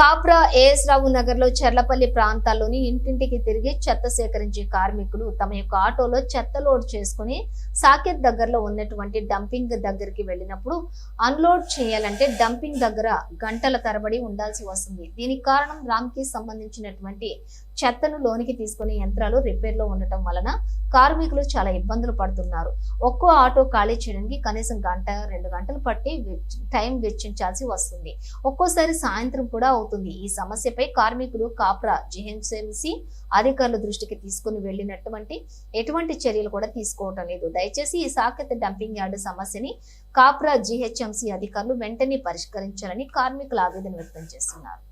As రావు నగర్లో చెర్లపల్లి ప్రాంతాల్లోని ఇంటింటికి తిరిగి చెత్త సేకరించే కార్మికులు తమ యొక్క ఆటోలో చెత్త లోడ్ చేసుకుని సాకెట్ దగ్గరలో ఉన్నటువంటి డంపింగ్ దగ్గరికి వెళ్ళినప్పుడు అన్లోడ్ చేయాలంటే డంపింగ్ దగ్గర గంటల తరబడి ఉండాల్సి వస్తుంది. దీనికి కారణం రామ్కి సంబంధించినటువంటి చెత్తను లోనికి తీసుకునే యంత్రాలు రిపేర్లో ఉండటం వలన కార్మికులు చాలా ఇబ్బందులు పడుతున్నారు. ఒక్కో ఆటో ఖాళీ చేయడానికి కనీసం గంట రెండు గంటలు పట్టి టైం వెచ్చించాల్సి వస్తుంది. ఒక్కోసారి సాయంత్రం కూడా అవుతుంది ఈ సమస్యపై కార్మికులు కాప్రా జిహెచ్ఎంసి అధికారుల దృష్టికి తీసుకుని వెళ్ళినటువంటి ఎటువంటి చర్యలు కూడా తీసుకోవటం లేదు. దయచేసి ఈ సాకెత్ డంపింగ్ యార్డు సమస్యని కాప్రా జిహెచ్ఎంసి అధికారులు వెంటనే పరిష్కరించాలని కార్మికులు ఆవేదన వ్యక్తం చేస్తున్నారు.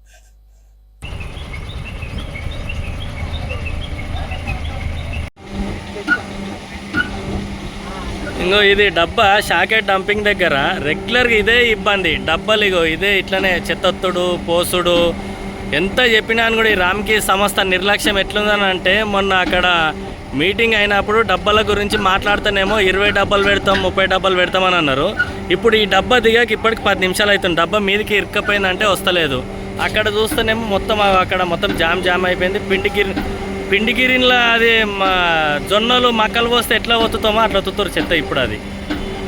ఇంకో ఇది డబ్బా షాకెట్ డంపింగ్ దగ్గర. రెగ్యులర్గా ఇదే ఇబ్బంది. డబ్బాలు ఇగో ఇదే ఇట్లనే చెత్తొత్తుడు పోసుడు. ఎంత చెప్పినా కూడా ఈ రామ్కి సంస్థ నిర్లక్ష్యం ఎట్లుందని అంటే మొన్న అక్కడ మీటింగ్ అయినప్పుడు డబ్బాల గురించి మాట్లాడుతానేమో ఇరవై డబ్బాలు పెడతాం ముప్పై డబ్బాలు పెడతామని అన్నారు. ఇప్పుడు ఈ డబ్బా దిగాక ఇప్పటికి పది నిమిషాలు అవుతుంది. డబ్బా మీదకి ఇరుక్కపోయిందంటే వస్తలేదు. అక్కడ చూస్తేనేమో మొత్తం అక్కడ మొత్తం జామ్ జామ్ అయిపోయింది. పిండికి పిండిగిరి పిండిగిరిలో అది మా జొన్నలు మక్కలు పోస్తే ఎట్లా ఒత్తుతామో అట్లా ఒత్తుతారు చెత్త ఇప్పుడు అది.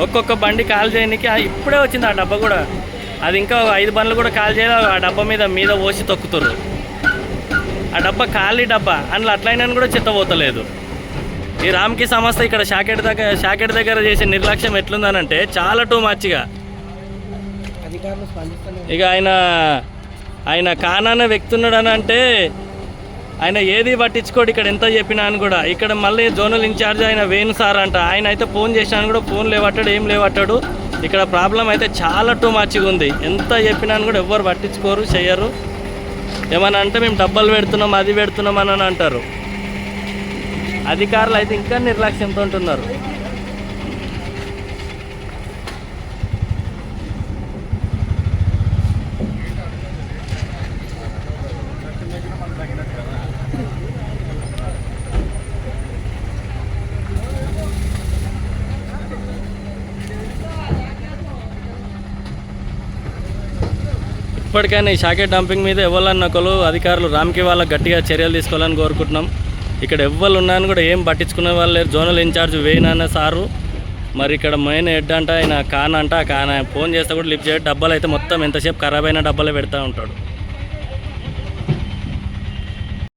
ఒక్కొక్క బండి కాల్ చేయడానికి ఇప్పుడే వచ్చింది ఆ డబ్బా కూడా. అది ఇంకా ఐదు బండ్లు కూడా కాల్ చేయాలి ఆ డబ్బా మీద మీద పోసి తొక్కుతారు ఆ డబ్బా ఖాళీ డబ్బా అందులో అట్లయినా కూడా చెత్త పోతలేదు. ఈ రామ్కి సంస్థ ఇక్కడ షాకెట్ దగ్గర షాకెట్ దగ్గర చేసే నిర్లక్ష్యం ఎట్లుందనంటే చాలా టూ మచ్గా ఇక ఆయన ఆయన కానాన వ్యక్తున్నాడని అంటే ఆయన ఏది పట్టించుకోడు ఇక్కడ ఎంత చెప్పినా అని కూడా. ఇక్కడ మళ్ళీ జోనల్ ఇన్ఛార్జ్ ఆయన వేణు సార్ అంట. ఆయన అయితే ఫోన్ చేశాను కూడా ఫోన్ లేవట్టాడు ఏం లేవట్టాడు. ఇక్కడ ప్రాబ్లం అయితే చాలా టూ మార్చిగా ఉంది. ఎంత చెప్పినా అని కూడా ఎవ్వరు పట్టించుకోరు చెయ్యరు. ఏమన్నా అంటే మేము డబ్బలు పెడుతున్నాం అది పెడుతున్నాం అని అంటారు. అధికారులు అయితే ఇంకా నిర్లక్ష్యంతో ఉంటున్నారు. ఇప్పటికైనా ఈ షాకెట్ డంపింగ్ మీద ఎవరన్నా ఒకరు అధికారులు రామ్కి వాళ్ళకి గట్టిగా చర్యలు తీసుకోవాలని కోరుకుంటున్నాం. ఇక్కడ ఎవ్వరు ఉన్నాను కూడా ఏం పట్టించుకునే వాళ్ళు లేరు. జోనల్ ఇన్ఛార్జ్ వేయినా సారు. మరి ఇక్కడ మెయిన్ హెడ్ అంట ఆయన కాన్ అంట కాన్ ఆయన ఫోన్ చేస్తే కూడా లిఫ్ట్ చేయడం. డబ్బాలు అయితే మొత్తం ఎంతసేపు ఖరాబ్ అయిన డబ్బాలే పెడతా ఉంటాడు.